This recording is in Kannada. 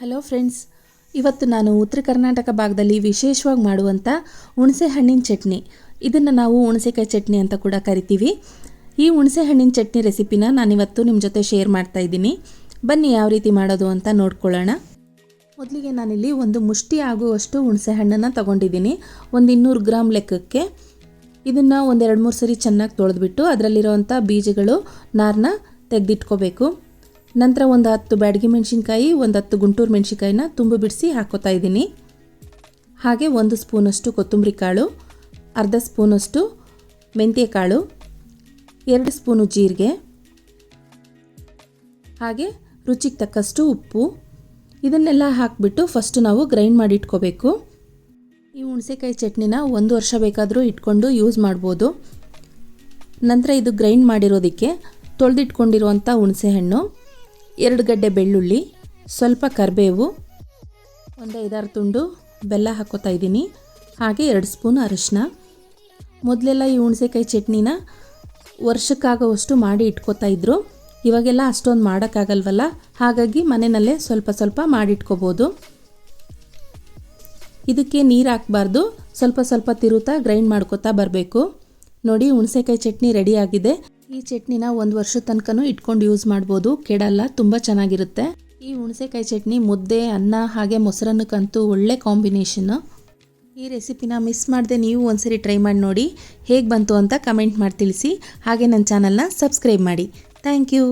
ಹಲೋ ಫ್ರೆಂಡ್ಸ್, ಇವತ್ತು ನಾನು ಉತ್ತರ ಕರ್ನಾಟಕ ಭಾಗದಲ್ಲಿ ವಿಶೇಷವಾಗಿ ಮಾಡುವಂಥ ಹುಣಸೆ ಹಣ್ಣಿನ ಚಟ್ನಿ. ಇದನ್ನು ನಾವು ಹುಣಸೆಕಾಯಿ ಚಟ್ನಿ ಅಂತ ಕೂಡ ಕರಿತೀವಿ. ಈ ಹುಣಸೆ ಹಣ್ಣಿನ ಚಟ್ನಿ ರೆಸಿಪಿನ ನಾನಿವತ್ತು ನಿಮ್ಮ ಜೊತೆ ಶೇರ್ ಮಾಡ್ತಾ ಇದ್ದೀನಿ. ಬನ್ನಿ ಯಾವ ರೀತಿ ಮಾಡೋದು ಅಂತ ನೋಡ್ಕೊಳ್ಳೋಣ. ಮೊದಲಿಗೆ ನಾನಿಲ್ಲಿ ಒಂದು ಮುಷ್ಟಿ ಆಗುವಷ್ಟು ಹುಣಸೆ ಹಣ್ಣನ್ನು ತಗೊಂಡಿದ್ದೀನಿ. ಒಂದು ಇನ್ನೂರು ಗ್ರಾಮ್ ಲೆಕ್ಕಕ್ಕೆ. ಇದನ್ನು ಒಂದೆರಡು ಮೂರು ಸರಿ ಚೆನ್ನಾಗಿ ತೊಳೆದ್ಬಿಟ್ಟು ಅದರಲ್ಲಿರೋವಂಥ ಬೀಜಗಳು ನಾರನ್ನ ತೆಗೆದಿಟ್ಕೋಬೇಕು. ನಂತರ ಒಂದು ಹತ್ತು ಬ್ಯಾಡಗಿ ಮೆಣಸಿನ್ಕಾಯಿ, ಒಂದು ಹತ್ತು ಗುಂಟೂರು ಮೆಣಸಿನ್ಕಾಯಿನ ತುಂಬ ಬಿಡಿಸಿ ಹಾಕೋತಾ ಇದ್ದೀನಿ. ಹಾಗೆ ಒಂದು ಸ್ಪೂನಷ್ಟು ಕೊತ್ತಂಬರಿ ಕಾಳು, ಅರ್ಧ ಸ್ಪೂನಷ್ಟು ಮೆಂತ್ಯ ಕಾಳು, ಎರಡು ಸ್ಪೂನು ಜೀರಿಗೆ, ಹಾಗೆ ರುಚಿಗೆ ತಕ್ಕಷ್ಟು ಉಪ್ಪು. ಇದನ್ನೆಲ್ಲ ಹಾಕಿಬಿಟ್ಟು ಫಸ್ಟು ನಾವು ಗ್ರೈಂಡ್ ಮಾಡಿ ಇಟ್ಕೋಬೇಕು. ಈ ಹುಣಸೆಕಾಯಿ ಚಟ್ನಿನ ಒಂದು ವರ್ಷ ಬೇಕಾದರೂ ಇಟ್ಕೊಂಡು ಯೂಸ್ ಮಾಡ್ಬೋದು. ನಂತರ ಇದು ಗ್ರೈಂಡ್ ಮಾಡಿರೋದಕ್ಕೆ ತೊಳೆದಿಟ್ಕೊಂಡಿರುವಂಥ ಹುಣಸೆಹಣ್ಣು. ಎರಡು ಗಡ್ಡೆ ಬೆಳ್ಳುಳ್ಳಿ, ಸ್ವಲ್ಪ ಕರಿಬೇವು ಒಂದು ಐದಾರು ತುಂಡು ಬೆಲ್ಲ ಹಾಕೋತಾ ಇದ್ದೀನಿ. ಹಾಗೆ ಎರಡು ಸ್ಪೂನ್ ಅರಿಶಿನ. ಮೊದಲೆಲ್ಲ ಈ ಹುಣಸೆಕಾಯಿ ಚಟ್ನಿನ ವರ್ಷಕ್ಕಾಗೋವಷ್ಟು ಮಾಡಿ ಇಟ್ಕೋತಾ ಇದ್ರು. ಇವಾಗೆಲ್ಲ ಅಷ್ಟೊಂದು ಮಾಡೋಕ್ಕಾಗಲ್ವಲ್ಲ? ಹಾಗಾಗಿ ಮನೆಯಲ್ಲೇ ಸ್ವಲ್ಪ ಸ್ವಲ್ಪ ಮಾಡಿಟ್ಕೋಬೋದು. ಇದಕ್ಕೆ ನೀರು ಹಾಕಬಾರ್ದು. ಸ್ವಲ್ಪ ಸ್ವಲ್ಪ ತಿರುತ್ತಾ ಗ್ರೈಂಡ್ ಮಾಡ್ಕೋತಾ ಬರಬೇಕು. ನೋಡಿ, ಹುಣಸೆಕಾಯಿ ಚಟ್ನಿ ರೆಡಿಯಾಗಿದೆ ಈ ಚಟ್ನಿನ ಒಂದು ವರ್ಷದ ತನಕನೂ ಇಟ್ಕೊಂಡು ಯೂಸ್ ಮಾಡ್ಬೋದು. ಕೆಡಲ್ಲ, ತುಂಬ ಚೆನ್ನಾಗಿರುತ್ತೆ. ಈ ಹುಣಸೆಕಾಯಿ ಚಟ್ನಿ ಮುದ್ದೆ, ಅನ್ನ, ಹಾಗೆ ಮೊಸರನ್ನಕ್ಕಂತೂ ಒಳ್ಳೆ ಕಾಂಬಿನೇಷನ್ನು ಈ ರೆಸಿಪಿನ ಮಿಸ್ ಮಾಡದೆ ನೀವು ಒಂದ್ಸರಿ ಟ್ರೈ ಮಾಡಿ ನೋಡಿ. ಹೇಗೆ ಬಂತು ಅಂತ ಕಮೆಂಟ್ ಮಾಡಿ ತಿಳಿಸಿ. ಹಾಗೆ ನನ್ನ ಚಾನಲ್ನ ಸಬ್ಸ್ಕ್ರೈಬ್ ಮಾಡಿ. Thank you